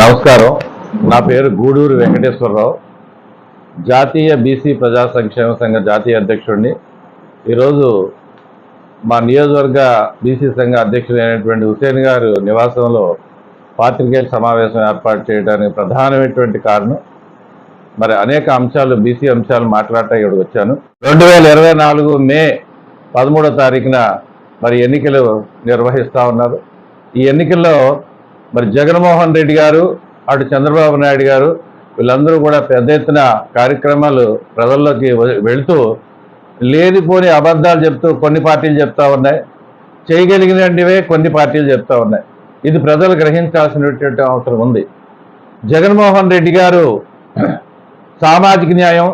నమస్కారం. నా పేరు గూడూరు వెంకటేశ్వరరావు. జాతీయ బీసీ ప్రజా సంక్షేమ సంఘ జాతీయ అధ్యక్షుడిని. ఈరోజు మా నియోజకవర్గ బీసీ సంఘ అధ్యక్షుడైనటువంటి హుసేన్ గారు నివాసంలో పాత్రికేయుల సమావేశం ఏర్పాటు చేయడానికి ప్రధానమైనటువంటి కారణం మరి అనేక అంశాలు బీసీ అంశాలు మాట్లాడటం ఇక్కడికి వచ్చాను. రెండు వేల ఇరవై నాలుగు మే పదమూడో తారీఖున మరి ఎన్నికలు నిర్వహిస్తూ ఉన్నారు. ఈ ఎన్నికల్లో మరి జగన్మోహన్ రెడ్డి గారు అటు చంద్రబాబు నాయుడు గారు వీళ్ళందరూ కూడా పెద్ద ఎత్తున కార్యక్రమాలు ప్రజల్లోకి వె- వెళుతూ లేనిపోని అబద్ధాలు చెప్తూ కొన్ని పార్టీలు చెప్తా ఉన్నాయి. చేయగలిగినవే కొన్ని పార్టీలు చెప్తా ఉన్నాయి. ఇది ప్రజలు గ్రహించాల్సినటువంటి అవసరం ఉంది. జగన్మోహన్ రెడ్డి గారు సామాజిక న్యాయం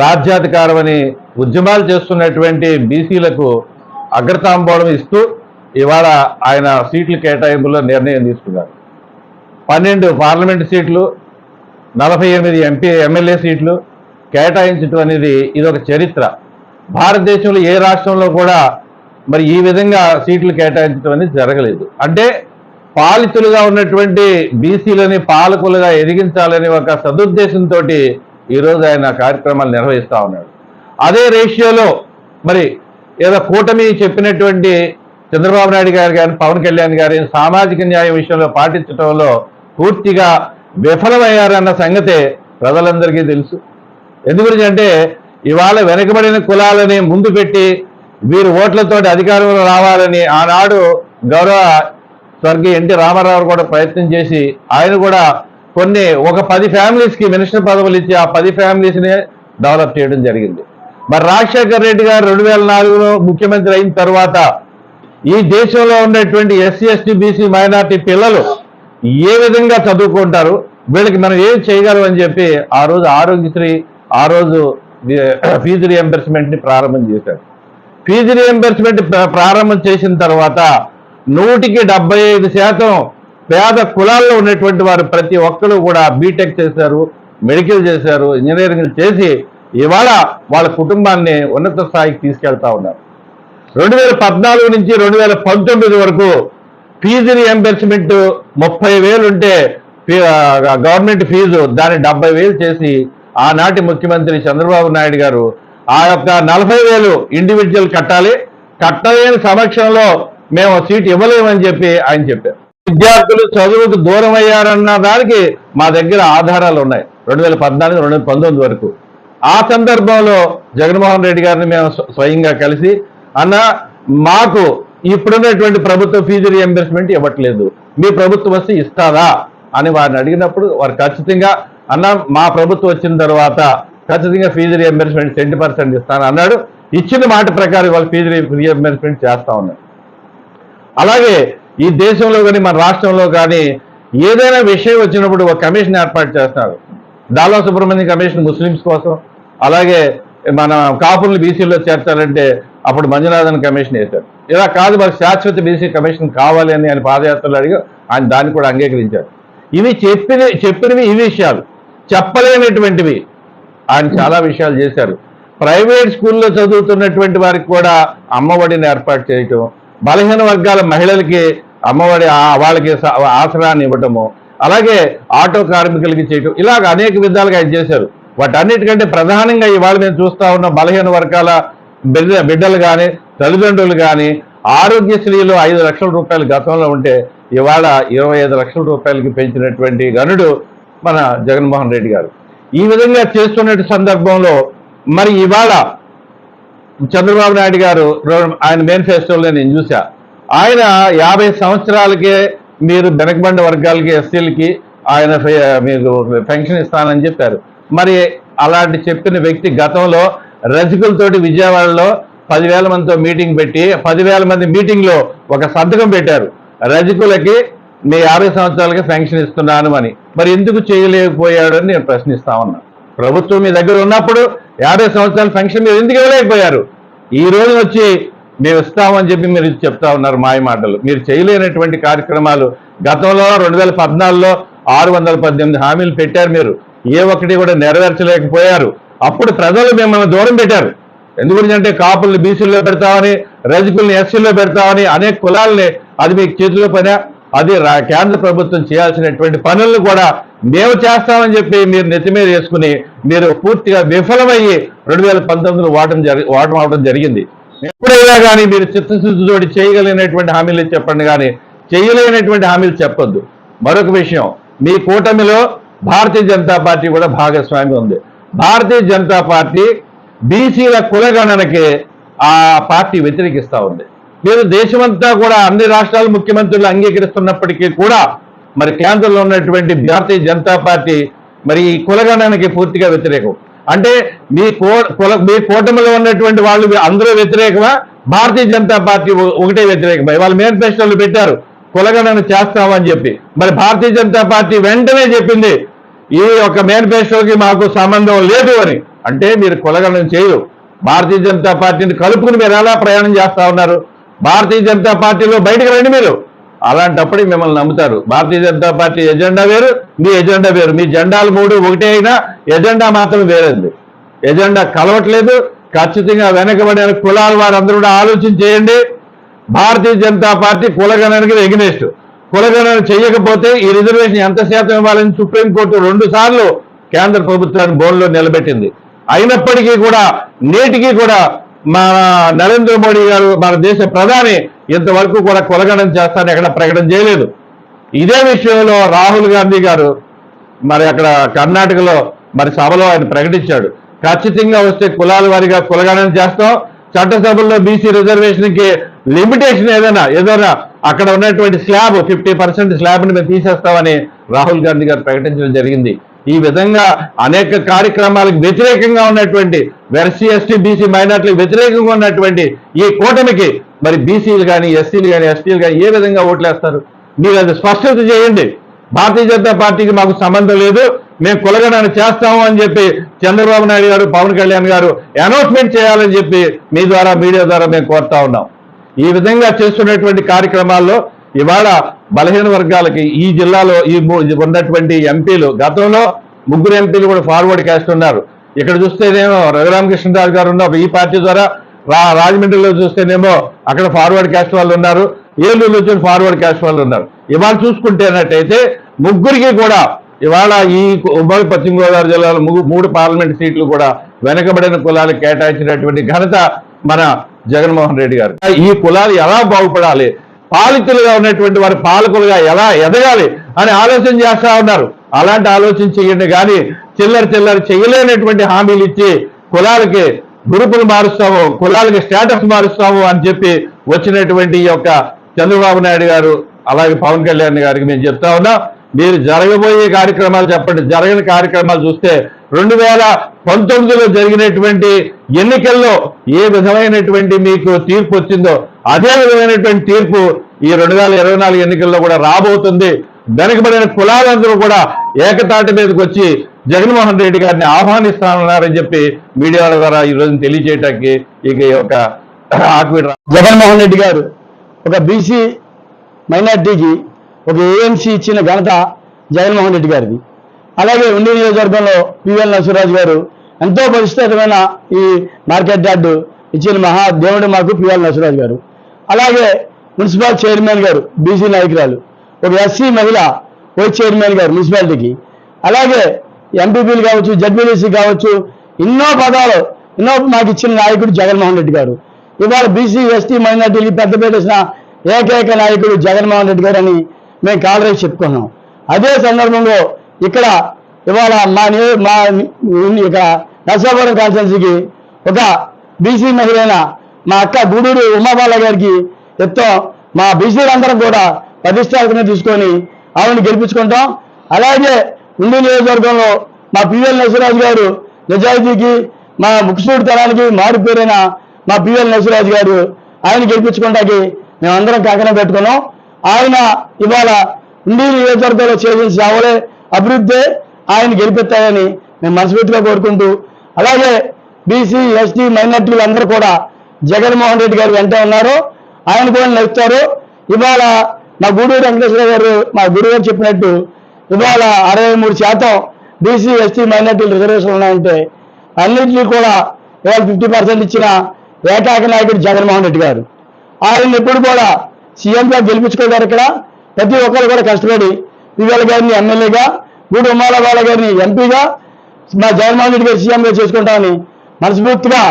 రాజ్యాధికారం అని ఉద్యమాలు చేస్తున్నటువంటి బీసీలకు అగ్రతాంబోళం ఇస్తూ ఇవాళ ఆయన సీట్ల కేటాయింపులో నిర్ణయం తీసుకున్నారు. పన్నెండు పార్లమెంటు సీట్లు నలభై ఎనిమిది ఎంపీ ఎమ్మెల్యే సీట్లు కేటాయించడం అనేది ఇదొక చరిత్ర. భారతదేశంలో ఏ రాష్ట్రంలో కూడా మరి ఈ విధంగా సీట్లు కేటాయించడం అనేది జరగలేదు. అంటే పాలితులుగా ఉన్నటువంటి బీసీలని పాలకులుగా ఎదిగించాలని ఒక సదుద్దేశంతో ఈరోజు ఆయన కార్యక్రమాలు నిర్వహిస్తూ ఉన్నాడు. అదే రేషియోలో మరి ఏదో కూటమి చెప్పినటువంటి చంద్రబాబు నాయుడు గారు కానీ పవన్ కళ్యాణ్ గారి సామాజిక న్యాయం విషయంలో పాటించడంలో పూర్తిగా విఫలమయ్యారన్న సంగతే ప్రజలందరికీ తెలుసు. ఎందుగురించి అంటే ఇవాళ వెనకబడిన కులాలని ముందు పెట్టి వీరు ఓట్లతోటి అధికారంలో రావాలని ఆనాడు గౌరవ స్వర్గీయ ఎన్టీ రామారావు కూడా ప్రయత్నం చేసి ఆయన కూడా కొన్ని ఒక పది ఫ్యామిలీస్కి మినిస్టర్ పదవులు ఇచ్చి ఆ పది ఫ్యామిలీస్ని డెవలప్ చేయడం జరిగింది. మరి రాజశేఖర్ రెడ్డి గారు రెండు వేల నాలుగులో ముఖ్యమంత్రి అయిన తర్వాత ఈ దేశంలో ఉండేటువంటి ఎస్సీ ఎస్టీ బీసీ మైనార్టీ పిల్లలు ఏ విధంగా చదువుకుంటారు వీళ్ళకి మనం ఏం చేయగలం అని చెప్పి ఆ రోజు ఆరోగ్యశ్రీ ఆ రోజు ఫీజు రియంబర్స్మెంట్ని ప్రారంభం చేశారు. ఫీజు రియంబర్స్మెంట్ ప్రారంభం చేసిన తర్వాత నూటికి డెబ్బై ఐదు శాతం పేద కులాల్లో ఉన్నటువంటి వారు ప్రతి ఒక్కరు కూడా బీటెక్ చేశారు మెడికల్ చేశారు ఇంజనీరింగ్ చేసి ఇవాళ వాళ్ళ కుటుంబాన్ని ఉన్నత స్థాయికి తీసుకెళ్తా ఉన్నారు. రెండు వేల పద్నాలుగు నుంచి రెండు వేల పంతొమ్మిది వరకు ఫీజు రియంబర్స్మెంట్ ముప్పై వేలు ఉంటే గవర్నమెంట్ ఫీజు దాన్ని డెబ్బై వేలు చేసి ఆనాటి ముఖ్యమంత్రి చంద్రబాబు నాయుడు గారు ఆ యొక్క నలభై వేలు ఇండివిజువల్ కట్టాలి. కట్టలేని సమక్షంలో మేము సీట్ ఇవ్వలేమని చెప్పి ఆయన చెప్పారు. విద్యార్థులు చదువుకు దూరం అయ్యారన్న దానికి మా దగ్గర ఆధారాలు ఉన్నాయి. రెండు వేల పద్నాలుగు రెండు వేల పంతొమ్మిది వరకు. ఆ సందర్భంలో జగన్మోహన్ రెడ్డి గారిని మేము స్వయంగా కలిసి అన్న మాకు ఇప్పుడున్నటువంటి ప్రభుత్వ ఫీజు రియంబర్స్మెంట్ ఇవ్వట్లేదు. మీ ప్రభుత్వం వస్తే ఇస్తారా? అని వారిని అడిగినప్పుడు వారు ఖచ్చితంగా అన్న మా ప్రభుత్వం వచ్చిన తర్వాత ఖచ్చితంగా ఫీజు రియంబర్స్మెంట్ సెంటీ పర్సెంట్ ఇస్తాను అన్నాడు. ఇచ్చిన మాట ప్రకారం వాళ్ళు ఫీజు రియంబర్స్మెంట్ చేస్తా ఉన్నారు అలాగే ఈ దేశంలో కానీ మన రాష్ట్రంలో కానీ ఏదైనా విషయం వచ్చినప్పుడు ఒక కమిషన్ ఏర్పాటు చేస్తున్నారు దాలా సుబ్రహ్మణ్యం కమిషన్ ముస్లిమ్స్ కోసం అలాగే మన కాపుల్ని బీసీలో చేర్చాలంటే అప్పుడు మంజునాథన్ కమిషన్ వేశారు. ఇలా కాదు మాకు శాశ్వత బీసీ కమిషన్ కావాలి అని ఆయన పాదయాత్రలు అడిగి ఆయన దాన్ని కూడా అంగీకరించారు. ఇవి చెప్పిన చెప్పినవి ఈ విషయాలు. చెప్పలేనటువంటివి. ఆయన చాలా విషయాలు చేశారు. ప్రైవేట్ స్కూల్లో చదువుతున్నటువంటి వారికి కూడా అమ్మఒడిని ఏర్పాటు చేయటం బలహీన వర్గాల మహిళలకి అమ్మఒడి వాళ్ళకి ఆసరాన్ని ఇవ్వటము అలాగే ఆటో కార్మికులకి చేయటం ఇలాగ అనేక విధాలుగా ఆయన చేశారు. వాటన్నిటికంటే ప్రధానంగా ఇవాళ మేము చూస్తా ఉన్న బలహీన వర్గాల బిడ్డ బిడ్డలు కానీ తల్లిదండ్రులు కానీ ఆరోగ్యశ్రీలో ఐదు లక్షల రూపాయలు గతంలో ఉంటే ఇవాళ ఇరవై ఐదు లక్షల రూపాయలకి పెంచినటువంటి గనుడు మన జగన్మోహన్ రెడ్డి గారు. ఈ విధంగా చేస్తున్న సందర్భంలో మరి ఇవాళ చంద్రబాబు నాయుడు గారు ఆయన మేనిఫెస్టోలో నేను చూసా ఆయన యాభై సంవత్సరాలకే మీరు వెనకబండ వర్గాలకి ఎస్సీలకి ఆయన మీరు మీకు పెన్షన్ ఇస్తానని చెప్పారు. మరి అలాంటి చెప్పిన వ్యక్తి గతంలో రజకులతోటి విజయవాడలో పదివేల మందితో మీటింగ్ పెట్టి పదివేల మంది మీటింగ్లో ఒక సంతకం పెట్టారు. రజకులకి మీ యాభై సంవత్సరాలకి పెన్షన్ ఇస్తున్నాను అని. మరి ఎందుకు చేయలేకపోయాడు అని నేను ప్రశ్నిస్తా ఉన్నా. ప్రభుత్వం మీ దగ్గర ఉన్నప్పుడు యాభై సంవత్సరాల పెన్షన్ మీరు ఎందుకు ఇవ్వలేకపోయారు? ఈ రోజు వచ్చి మేము ఇస్తామని చెప్పి మీరు చెప్తా ఉన్నారు మాయ మాటలు. మీరు చేయలేనటువంటి కార్యక్రమాలు. గతంలో రెండు వేల పద్నాలుగులో ఆరు వందల పద్దెనిమిది హామీలు పెట్టారు మీరు. ఏ ఒక్కటి కూడా నెరవేర్చలేకపోయారు. అప్పుడు ప్రజలు మిమ్మల్ని దూరం పెట్టారు. ఎందు గురించి అంటే కాపుల్ని బీసీల్లో పెడతామని రజకుల్ని ఎస్సీల్లో పెడతామని అనేక కులాలని అది మీకు చేతిలో పని అది కేంద్ర ప్రభుత్వం చేయాల్సినటువంటి పనులను కూడా మేము చేస్తామని చెప్పి మీరు నెత్తి మీద వేసుకుని మీరు పూర్తిగా విఫలమయ్యి రెండు వేల పంతొమ్మిదిలో ఓటం జరి ఓటం అవడం జరిగింది. ఎప్పుడైనా కానీ మీరు చిత్తశుద్ధితోటి చేయగలిగినటువంటి హామీలు చెప్పండి కానీ చేయలేనటువంటి హామీలు చెప్పొద్దు. మరొక విషయం మీ కూటమిలో భారతీయ జనతా పార్టీ కూడా భాగస్వామి ఉంది. భారతీయ జనతా పార్టీ బీసీల కులగణనకి ఆ పార్టీ వ్యతిరేకిస్తూ ఉంది. మీరు దేశమంతా కూడా అన్ని రాష్ట్రాల ముఖ్యమంత్రులు అంగీకరిస్తున్నప్పటికీ కూడా మరి కేంద్రంలో ఉన్నటువంటి భారతీయ జనతా పార్టీ మరి ఈ కులగణానికి పూర్తిగా వ్యతిరేకం. అంటే మీ కో కుల మీ కూటమిలో ఉన్నటువంటి వాళ్ళు అందరూ వ్యతిరేకమా? భారతీయ జనతా పార్టీ ఒకటే వ్యతిరేకమై. వాళ్ళు మేనిఫెస్టోలు పెట్టారు కులగణన చేస్తామని చెప్పి. మరి భారతీయ జనతా పార్టీ వెంటనే చెప్పింది ఈ యొక్క మేనిఫెస్టోకి మాకు సంబంధం లేదు అని. అంటే మీరు కులగణన చేయరు. భారతీయ జనతా పార్టీని కలుపుకుని మీరు ఎలా ప్రయాణం చేస్తా ఉన్నారు? భారతీయ జనతా పార్టీలో బయటకు రండి మీరు. అలాంటప్పుడు మిమ్మల్ని నమ్ముతారు. భారతీయ జనతా పార్టీ ఎజెండా వేరు మీ ఎజెండా వేరు. మీ జెండాలు మూడు ఒకటే అయినా ఎజెండా మాత్రం వేరేది ఎజెండా కలవట్లేదు. ఖచ్చితంగా వెనకబడిన కులాల వారందరూ కూడా ఆలోచన చేయండి. భారతీయ జనతా పార్టీ కులగణనకి ఎగ్నెస్ట్ కులగణన చేయకపోతే ఈ రిజర్వేషన్ ఎంత శాతం ఇవ్వాలని సుప్రీంకోర్టు రెండు సార్లు కేంద్ర ప్రభుత్వాన్ని బోన్లో నిలబెట్టింది. అయినప్పటికీ కూడా నేటికి కూడా మన నరేంద్ర మోడీ గారు మన దేశ ప్రధాని ఇంతవరకు కూడా కొలగడం చేస్తానని ఎక్కడ ప్రకటన చేయలేదు. ఇదే విషయంలో రాహుల్ గాంధీ గారు మరి అక్కడ కర్ణాటకలో మరి సభలో ఆయన ప్రకటించాడు. ఖచ్చితంగా వస్తే కులాల వారిగా కులగణన చేస్తాం. చట్టసభల్లో బీసీ రిజర్వేషన్కి లిమిటేషన్ ఏదైనా ఏదైనా అక్కడ ఉన్నటువంటి స్లాబ్ ఫిఫ్టీ పర్సెంట్ స్లాబ్ని మేము తీసేస్తామని రాహుల్ గాంధీ గారు ప్రకటించడం జరిగింది. ఈ విధంగా అనేక కార్యక్రమాలకు వ్యతిరేకంగా ఉన్నటువంటి ఎస్సీ ఎస్టీ బీసీ మైనార్టీలకు వ్యతిరేకంగా ఉన్నటువంటి ఈ కూటమికి మరి బీసీలు కానీ ఎస్సీలు కానీ ఎస్టీలు కానీ ఏ విధంగా ఓట్లేస్తారు? మీరు అది స్పష్టత చేయండి. భారతీయ జనతా పార్టీకి మాకు సంబంధం లేదు. మేము కులగణన చేస్తాము అని చెప్పి చంద్రబాబు నాయుడు గారు పవన్ కళ్యాణ్ గారు అనౌన్స్మెంట్ చేయాలని చెప్పి మీ ద్వారా మీడియా ద్వారా మేము కోరుతా ఉన్నాం. ఈ విధంగా చేస్తున్నటువంటి కార్యక్రమాల్లో ఇవాళ బలహీన వర్గాలకి ఈ జిల్లాలో ఈ ఉన్నటువంటి ఎంపీలు గతంలో ముగ్గురు ఎంపీలు కూడా ఫార్వర్డ్ క్యాస్ట్ ఉన్నారు. ఇక్కడ చూస్తేనేమో రఘురామకృష్ణరాజు గారు ఉన్న ఈ పార్టీ ద్వారా రా రాజమండ్రిలో చూస్తేనేమో అక్కడ ఫార్వర్డ్ క్యాస్ట్ వాళ్ళు ఉన్నారు. ఏలూరులో వచ్చి ఫార్వర్డ్ క్యాస్ట్ వాళ్ళు ఉన్నారు. ఇవాళ చూసుకుంటేనట్టయితే ముగ్గురికి కూడా ఇవాళ ఈ ఉమ్మడి పశ్చిమ గోదావరి జిల్లాలో ముగ్గు- మూడు పార్లమెంట్ సీట్లు కూడా వెనకబడిన కులాలకు కేటాయించినటువంటి ఘనత మన జగన్మోహన్ రెడ్డి గారు. ఈ కులాలు ఎలా బాగుపడాలి? పాలితులుగా ఉన్నటువంటి వారి పాలకులుగా ఎలా ఎదగాలి అని ఆలోచన చేస్తా ఉన్నారు. అలాంటి ఆలోచన చేయండి కానీ చిల్లర చిల్లర చేయలేనటువంటి హామీలు ఇచ్చి కులాలకి గ్రూపులు మారుస్తాము కులాలకి స్టేటస్ మారుస్తాము అని చెప్పి వచ్చినటువంటి ఈ యొక్క చంద్రబాబు నాయుడు గారు అలాగే పవన్ కళ్యాణ్ గారికి మేము చెప్తా ఉన్నాం. మీరు జరగబోయే కార్యక్రమాలు చెప్పండి. జరగని కార్యక్రమాలు చూస్తే రెండు వేల పంతొమ్మిదిలో జరిగినటువంటి ఎన్నికల్లో ఏ విధమైనటువంటి మీకు తీర్పు వచ్చిందో అదే విధమైనటువంటి తీర్పు ఈ రెండు వేల ఇరవై నాలుగు ఎన్నికల్లో కూడా రాబోతుంది. వెనకబడిన కులాలందరూ కూడా ఏకతాటి మీదకి వచ్చి జగన్మోహన్ రెడ్డి గారిని ఆహ్వానిస్తానన్నారని చెప్పి మీడియా ద్వారా ఈ రోజు తెలియజేయటానికి ఇక ఈ యొక్క జగన్మోహన్ రెడ్డి గారు ఒక బీసీ మైనార్టీకి ఒక ఏఎంసీ ఇచ్చిన ఘనత జగన్మోహన్ రెడ్డి గారిది. అలాగే ఉండి నియోజకవర్గంలో పివిఎల్ నరసింహరాజు గారు ఎంతో పరిశుభ్రమైన ఈ మార్కెట్ యార్డు ఇచ్చిన మహా దేవుడు మాకు పివిఎల్ నరసింహరాజు గారు. అలాగే మున్సిపల్ చైర్మన్ గారు బీసీ నాయకురాలు ఒక ఎస్సీ మహిళ వైస్ చైర్మన్ గారు మున్సిపాలిటీకి. అలాగే ఎంపీపీలు కావచ్చు జడ్పీటీసీ కావచ్చు ఎన్నో పదాలు ఎన్నో మాకు ఇచ్చిన నాయకుడు జగన్మోహన్ రెడ్డి గారు. ఇవాళ బీసీ ఎస్టీ మైనార్టీలకి పెద్ద పెట్టేసిన ఏకైక నాయకుడు జగన్మోహన్ రెడ్డి గారు అని మేము కాలరేసి చెప్పుకున్నాం. అదే సందర్భంలో ఇక్కడ ఇవాళ మా నియో మా ఇక నర్సాపురం కాన్స్టెన్సీకి ఒక బీసీ మహిళైన మా అక్క గూడూరు ఉమాబాల గారికి ఎంతో మా బీసీలందరం కూడా ప్రతిష్టాపన తీసుకొని ఆవిడని గెలిపించుకుంటాం. అలాగే ఉండి నియోజకవర్గంలో మా పివిఎల్ నరసింహరాజు గారు నిజాయితీకి మా ముఖ్యసూడి తరానికి మారిపోయిన మా పివిఎల్ నరసింహరాజు గారు ఆయన గెలిపించుకుంటాకి మేమందరం కాకనే పెట్టుకున్నాం. ఆయన ఇవాళ ఉండి నియోజకవర్గంలో చేసిన సేవలే అభివృద్ధి ఆయన గెలిపెత్తాయని మేము మనస్ఫూర్తిగా కోరుకుంటూ అలాగే బీసీ ఎస్టీ మైనార్టీలు అందరూ కూడా జగన్మోహన్ రెడ్డి గారు వెంట ఉన్నారు. ఆయన కూడా నడుస్తారు ఇవాళ మా గూడూరు వెంకటేశ్వర గారు మా గురువు గారు చెప్పినట్టు ఇవాళ అరవై మూడు శాతం బీసీ ఎస్టీ మైనార్టీలు రిజర్వేషన్ ఉన్నాయంటే అన్నింటినీ కూడా ఇవాళ ఫిఫ్టీ పర్సెంట్ ఇచ్చిన ఏకాక నాయకుడు జగన్మోహన్ రెడ్డి గారు. ఆయన ఎప్పుడు కూడా సీఎంగా గెలిపించుకోగారు ఇక్కడ. ప్రతి ఒక్కరు కూడా కష్టపడి పిల్లల గారిని ఎమ్మెల్యేగా గూడు బాల గారిని ఎంపీగా మా జగన్మోహన్ రెడ్డి గారు సీఎంగా చేసుకుంటామని మనస్ఫూర్తిగా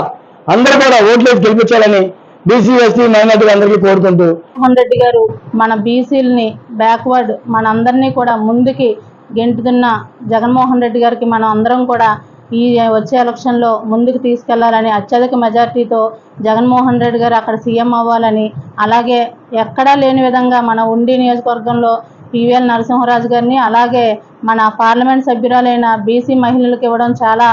అందరూ కూడా ఓట్లేసి గెలిపించాలని బీసీ ఎస్సీ మైనార్టీ అందరికీ కోరుకుంటూ. జగన్మోహన్ రెడ్డి గారు మన బీసీలని బ్యాక్వర్డ్ మనందరినీ కూడా ముందుకి గెంటుతున్న జగన్మోహన్ రెడ్డి గారికి మనం అందరం కూడా ఈ వచ్చే ఎలక్షన్లో ముందుకు తీసుకెళ్ళాలని అత్యధిక మెజార్టీతో జగన్మోహన్ రెడ్డి గారు అక్కడ సీఎం అవ్వాలని అలాగే ఎక్కడా లేని విధంగా మన ఉండి నియోజకవర్గంలో పివిఎల్ నరసింహరాజు గారిని అలాగే మన పార్లమెంట్ సభ్యురాలైన బీసీ మహిళలకు ఇవ్వడం చాలా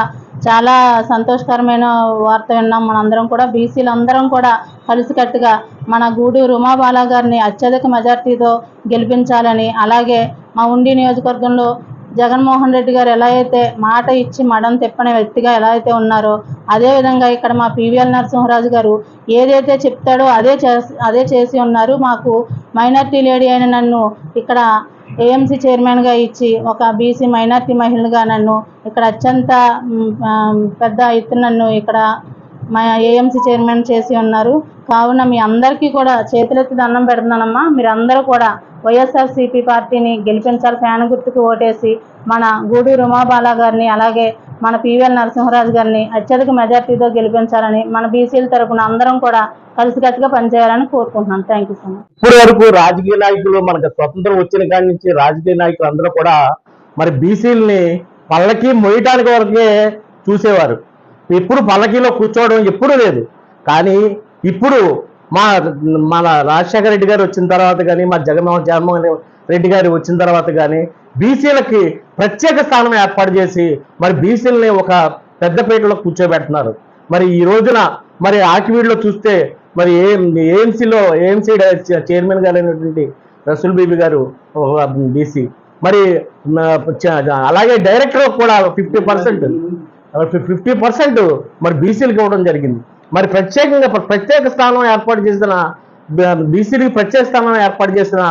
చాలా సంతోషకరమైన వార్త విన్నాం మనందరం కూడా. బీసీలందరం కూడా కలిసికట్టుగా మన గూడూరు ఉమాబాల గారిని అత్యధిక మెజార్టీతో గెలిపించాలని అలాగే మా ఉండి నియోజకవర్గంలో జగన్మోహన్ రెడ్డి గారు ఎలా అయితే మాట ఇచ్చి మడం తిప్పని వ్యక్తిగా ఎలా అయితే ఉన్నారో అదేవిధంగా ఇక్కడ మా పివిఎల్ నరసింహరాజు గారు ఏదైతే చెప్తాడో అదే అదే చేసి ఉన్నారు. మాకు మైనార్టీ లేడీ అయిన నన్ను ఇక్కడ ఏఎంసీ చైర్మన్గా ఇచ్చి ఒక బీసీ మైనార్టీ మహిళగా నన్ను ఇక్కడ అత్యంత పెద్ద ఎత్తున నన్ను ఇక్కడ మా ఏఎంసీ చైర్మన్ చేసి ఉన్నారు. కావున మీ అందరికీ కూడా చేతులెత్తి దండం పెడుతున్నానమ్మా. మీరందరూ కూడా వైఎస్ఆర్సీపీ పార్టీని గెలిపించాలి ఫ్యాన్ గుర్తుకు ఓటేసి మన గూడూరు ఉమాబాల గారిని అలాగే మన పివిఎల్ నరసింహరాజు గారిని అత్యధిక మెజార్టీతో గెలిపించాలని మన బీసీల తరపున అందరం కూడా కలిసికట్టుగా పనిచేయాలని కోరుకుంటున్నాను. థ్యాంక్ యూ సో మచ్ ఇప్పటి వరకు రాజకీయ నాయకులు మనకు స్వతంత్రం వచ్చిన కాడి నుంచి రాజకీయ నాయకులు అందరూ కూడా మరి బీసీలని పళ్ళకి మొయ్యటానికి వరకే చూసేవారు. ఎప్పుడు పల్లకీలో కూర్చోవడం ఎప్పుడూ లేదు. కానీ ఇప్పుడు మా మన రాజశేఖర రెడ్డి గారు వచ్చిన తర్వాత కానీ మా జగన్మోహన్ జగన్మోహన్ రెడ్డి గారు వచ్చిన తర్వాత కానీ బీసీలకి ప్రత్యేక స్థానం ఏర్పాటు చేసి మరి బీసీలని ఒక పెద్దపేటలో కూర్చోబెడుతున్నారు. మరి ఈ రోజున మరి ఆకివీడులో చూస్తే మరి ఏ ఏఎంసీలో ఏఎంసీ చైర్మన్ గారైనటువంటి రసూల్ బీబీ గారు బీసీ. మరి అలాగే డైరెక్టర్ కూడా ఫిఫ్టీ పర్సెంట్ ఫిఫ్టీ పర్సెంట్ మరి బీసీలకు ఇవ్వడం జరిగింది. మరి ప్రత్యేకంగా ప్రత్యేక స్థానం ఏర్పాటు చేసిన బీసీలకు ప్రత్యేక స్థానం ఏర్పాటు చేసిన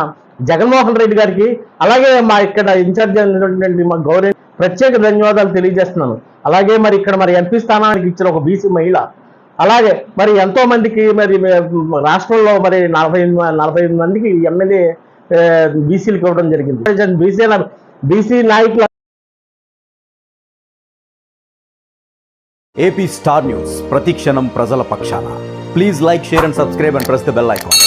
జగన్మోహన్ రెడ్డి గారికి అలాగే మా ఇక్కడ ఇన్ఛార్జ్ అయినటువంటి మా గౌరవ ప్రత్యేక ధన్యవాదాలు తెలియజేస్తున్నాను. అలాగే మరి ఇక్కడ మరి ఎంపీ స్థానానికి ఇచ్చిన ఒక బీసీ మహిళ అలాగే మరి ఎంతో మందికి మరి రాష్ట్రంలో మరి నలభై నలభై మందికి ఎమ్మెల్యే బీసీలకు ఇవ్వడం జరిగింది. బీసీ బీసీ నాయకులు ఏపీ స్టార్ న్యూస్ ప్రతిక్షణం ప్రజల పక్షాన. Please like share and subscribe and press the bell icon.